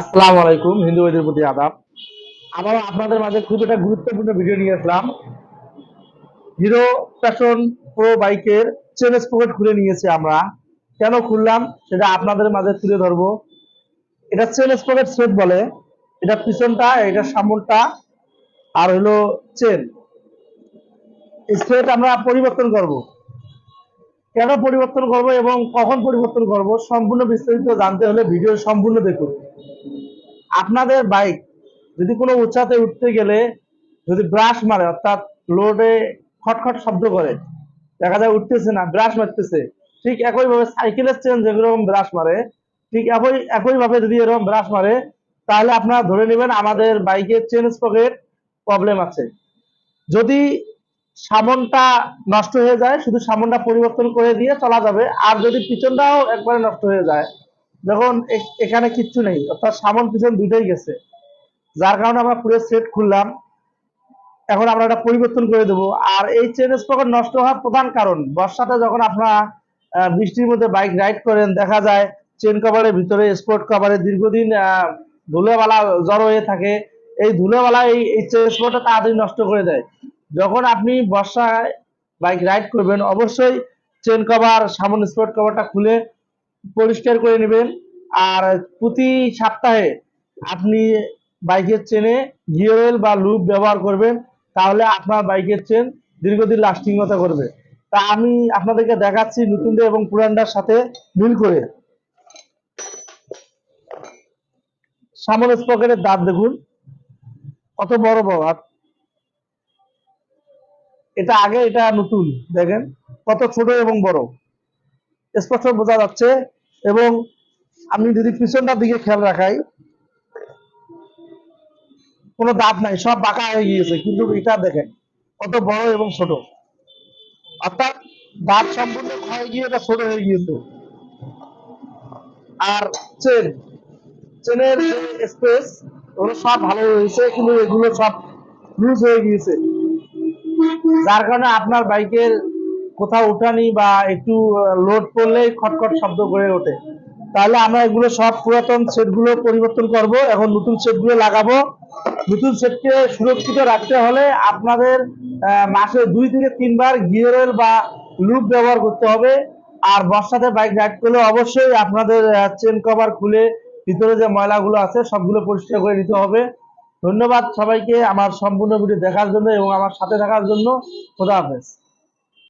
আসসালামু আলাইকুম, হিন্দু ভাইদের প্রতি আদাব। আবার আপনাদের মাঝে খুব একটা গুরুত্বপূর্ণ ভিডিও নিয়ে আসলাম। হিরো প্যাশন প্রো বাইকের চেন স্পকেট খুলে নিয়েছি আমরা। কেন খুললাম? সেটা আপনাদের মাঝে তুলে ধরবো। এটা চেন স্পকেট সেট বলে। এটা পিছনটা, এটা সামনটা, আর হলো চেন সেট আমরা পরিবর্তন করব। কেন পরিবর্তন করব এবং কখন পরিবর্তন করব সম্পূর্ণ বিস্তারিত জানতে হলে ভিডিও সম্পূর্ণ দেখুন। আপনাদের বাইক যদি কোনো উচ্চাতে উঠতে গেলে যদি ব্রাশ মারে, অর্থাৎ লোডে খটখট শব্দ করে, দেখা যায় উঠতেছে না ব্রাশ মারতেছে, ঠিক একইভাবে সাইকেলের চেন যেরকম ব্রাশ মারে, ঠিক একই, একইভাবে যদি এরকম ব্রাশ মারে, তাহলে আপনারা ধরে নেবেন আমাদের বাইকের চেন স্পকেট প্রবলেম আছে। যদি সামনটা নষ্ট হয়ে যায়, শুধু সামনটা পরিবর্তন করে দিয়ে চলা যাবে। আর যদি পিছনটাও একবারে নষ্ট হয়ে যায়, যখন এখানে কিচ্ছু নেই, অর্থাৎ সামন পিছন দুইটাই গেছে। যার কারণে আমরা পুরো সেট খুললাম। এখন আমরা এটা পরিবর্তন করে দেবো। আর এই চেন স্পকেট নষ্ট হওয়ার প্রধান কারণ, বর্ষাতে যখন আপনারা বৃষ্টির মধ্যে বাইক রাইড করেন, দেখা যায় চেন কভারের ভিতরে স্পোর্ট কভারে দীর্ঘদিন ধুলোবালা জড়ো হয়ে থাকে। এই ধুলোবালা এই চেন স্পটটা তাড়াতাড়ি নষ্ট করে দেয়। যখন আপনি বর্ষায় বাইক রাইড করবেন, অবশ্যই চেন কভার সামন স্পোর্ট কভারটা খুলে পরিষ্কার করে নেবেন। আর প্রতি সপ্তাহে আপনি বাইকের চেনে গিয়ার অয়েল বা লুপ ব্যবহার করবেন, তাহলে আপনার বাইকের চেন দীর্ঘদিন লাস্টিংতা করবে। তা আমি আপনাদেরকে দেখাচ্ছি নতুনদের এবং পুরানটার সাথে মিল করে। সামনে স্পকেটের দাঁত দেখুন, কত বড় বড় এটা আগে এটা নতুন, দেখেন। কত ছোট এবং বড়। স্পষ্ট বোঝা যাচ্ছে। এবং আমি যদি পিছনটার দিকে খেয়াল রাখাই, কোনো দাঁত নাই, সব বাঁকা হয়ে গিয়েছে। কিন্তু এটা দেখেন, কত বড় এবং ছোট। অর্থাৎ দাঁত সম্পূর্ণ ক্ষয় গিয়ে এটা ছোট হয়ে গিয়েছে। আর চেন, চেনের স্পেস ওগুলো সব ভালো হয়েছে, কিন্তু এগুলো সব লুজ হয়ে গিয়েছে। যার কারণে আপনার বাইকের কোথাও উঠানি বা একটু লোড করলেই খটখট শব্দ করে ওঠে। তাহলে আমরা এগুলো সব পুরাতন সেটগুলো পরিবর্তন করব, এখন নতুন সেটগুলো লাগাবো। নতুন সেটকে সুরক্ষিত রাখতে হলে আপনাদের মাসে দুই থেকে তিনবার গিয়ার অয়েল বা লুপ ব্যবহার করতে হবে। আর বর্ষাতে বাইক রাইড করলে অবশ্যই আপনাদের চেন কভার খুলে ভিতরে যে ময়লাগুলো আছে, সবগুলো পরিষ্কার করে নিতে হবে। ধন্যবাদ সবাইকে আমার সম্পূর্ণ ভিডিও দেখার জন্য এবং আমার সাথে থাকার জন্য। খোদা হাফেজ।